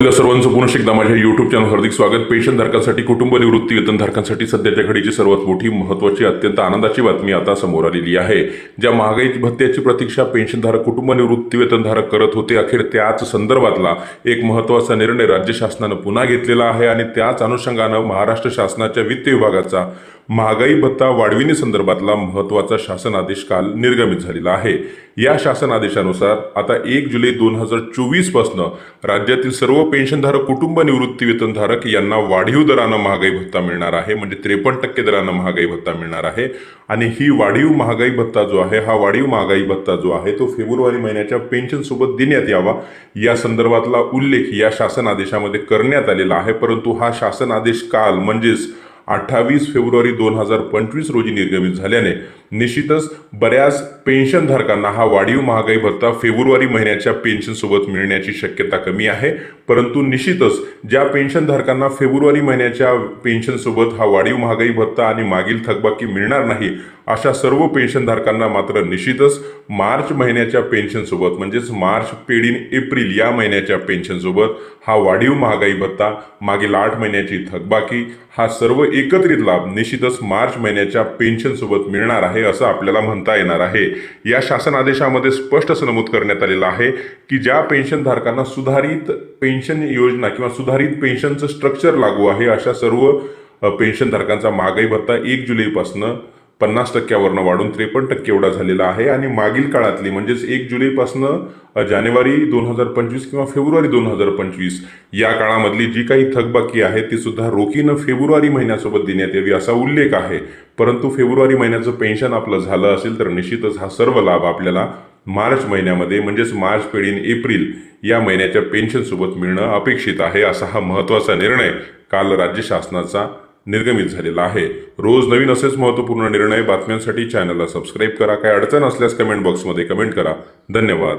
आपल्या सर्वांचं पुन्हा एकदा माझ्या युट्यूब चॅनल हार्दिक स्वागत. पेन्शन धारकांसाठी कुटुंब निवृत्ती वेतन धारकांसाठी सध्याच्या घडीची सर्वात मोठी महत्वाची अत्यंत आनंदाची बातमी आता समोर आलेली आहे. ज्या महागाई भत्त्याची प्रतीक्षा पेन्शनधारक कुटुंब निवृत्ती वेतनधारक करत होते अखेर त्याच संदर्भातला एक महत्त्वाचा निर्णय राज्य शासनानं पुन्हा घेतलेला आहे आणि त्याच अनुषंगानं महाराष्ट्र शासनाच्या वित्त विभागाचा महागाई भत्ता वाढविण्यासंदर्भातला महत्त्वाचा शासन आदेश काल निर्गमित झालेला आहे. या शासन आदेशानुसार आता एक जुलै दोन हजार चोवीस पासनं राज्यातील सर्व पेन्शनधारक कुटुंब निवृत्ती वेतनधारक यांना वाढीव दरानं महागाई भत्ता मिळणार आहे. म्हणजे त्रेपन्न टक्के दरानं महागाई भत्ता मिळणार आहे. आणि ही वाढीव महागाई भत्ता जो आहे हा वाढीव महागाई भत्ता जो आहे तो फेब्रुवारी महिन्याच्या पेन्शनसोबत देण्यात यावा. या संदर्भातला उल्लेख या शासन आदेशामध्ये करण्यात आलेला आहे. परंतु हा शासन आदेश काल म्हणजेच अठ्ठावीस फेब्रुवारी दोन हजार पंचवीस रोजी निर्गमित झाल्याने निश्चितच बऱ्याच पेन्शनधारकांना हा वाढीव महागाई भत्ता फेब्रुवारी महिन्याच्या पेन्शनसोबत मिळण्याची शक्यता कमी आहे. परंतु निश्चितच ज्या पेन्शनधारकांना फेब्रुवारी महिन्याच्या पेन्शनसोबत हा वाढीव महागाई भत्ता आणि मागील थकबाकी मिळणार नाही अशा सर्व पेन्शनधारकांना मात्र निश्चितच मार्च महिन्याच्या पेन्शनसोबत म्हणजेच मार्च पेडीन एप्रिल या महिन्याच्या पेन्शनसोबत हा वाढीव महागाई भत्ता मागील आठ महिन्याची थकबाकी हा सर्व एकत्रित लाभ निश्चितच मार्च महिन्याच्या पेन्शनसोबत मिळणार आहे असं आपल्याला म्हणता येणार आहे. या शासन आदेशामध्ये स्पष्ट असं नमूद करण्यात आलेलं आहे की ज्या पेन्शनधारकांना सुधारित पेन्शन योजना किंवा सुधारित पेन्शनचं स्ट्रक्चर लागू आहे अशा सर्व पेन्शनधारकांचा महागाई भत्ता एक जुलैपासनं पन्नास टक्क्यावरनं वाढून त्रेपन्न टक्के एवढा झालेला आहे. आणि मागील काळातली म्हणजेच एक जुलैपासनं जानेवारी दोन हजार पंचवीस किंवा फेब्रुवारी दोन हजार पंचवीस या काळामधली जी काही थकबाकी आहे ती सुद्धा रोखीनं फेब्रुवारी महिन्यासोबत देण्यात यावी असा उल्लेख आहे. परंतु फेब्रुवारी महिन्याचं पेन्शन आपलं झालं असेल तर निश्चितच हा सर्व लाभ आपल्याला मार्च महिन्यामध्ये म्हणजेच मार्च पेढीन एप्रिल या महिन्याच्या पेन्शनसोबत मिळणं अपेक्षित आहे असा हा महत्त्वाचा निर्णय काल राज्य शासनाचा निर्गमित झालेला आहे. रोज नवीन असेच महत्त्वपूर्ण निर्णय बातम्यांसाठी चॅनलला सबस्क्राईब करा. काय अडचण असल्यास कमेंट बॉक्समध्ये कमेंट करा. धन्यवाद.